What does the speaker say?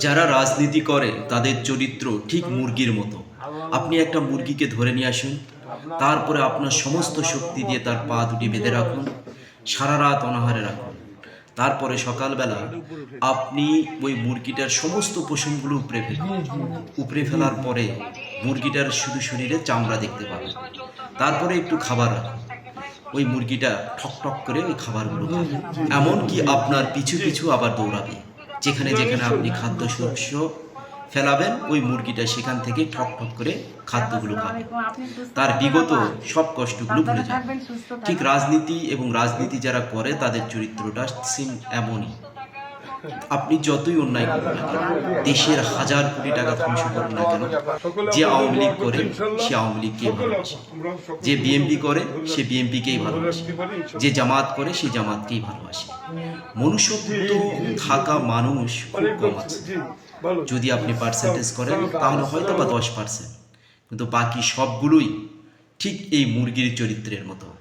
যারা রাজনীতি করে, তাদের চরিত্র ঠিক মুরগির মতো। আপনি একটা মুরগিকে ধরে নিয়ে আসুন, তারপরে আপনার সমস্ত শক্তি দিয়ে তার পা দুটি বেঁধে রাখুন, সারা রাত অনাহারে রাখুন। তারপরে সকালবেলা আপনি ওই মুরগিটার সমস্ত পশমগুলো উপড়ে ফেলুন। উপড়ে ফেলার পরে মুরগিটার শুধু শরীরে চামড়া দেখতে পাবেন। তারপরে একটু খাবার রাখুন। ওই মুরগিটা ঠক ঠক করে ওই খাবারগুলো খাবে। এমনকি আপনার পিছু পিছু আবার দৌড়াবে। যেখানে যেখানে আপনি খাদ্য শস্য ফেলাবেন ওই মুরগিটা সেখান থেকে ঠক ঠক করে খাদ্যগুলো খাবে। তার বিগত সব কষ্টগুলো ভুলে যাবে ঠিক রাজনীতি এবং রাজনীতি যারা করে তাদের চরিত্রটা সিম এমনই। আপনি যতই অন্যায় করুন না কেন, দেশের হাজার কোটি টাকা ধ্বংস করুন না কেন, যে আওয়ামী লীগ করে, সে আওয়ামী লীগকেই ভালোবাসে। যে বিএমপি করে, সে বিএমপিকেই ভালোবাসে। যে জামাত করে, সে জামাতকেই ভালোবাসে। মনুষ্যত্ব থাকা মানুষ খুব কম আছে। যদি আপনি পার্সেন্টেজ করেন, তাহলে হয়তো বা দশ পার্সেন্ট কিন্তু বাকি সবগুলোই ঠিক এই মুরগির চরিত্রের মতো।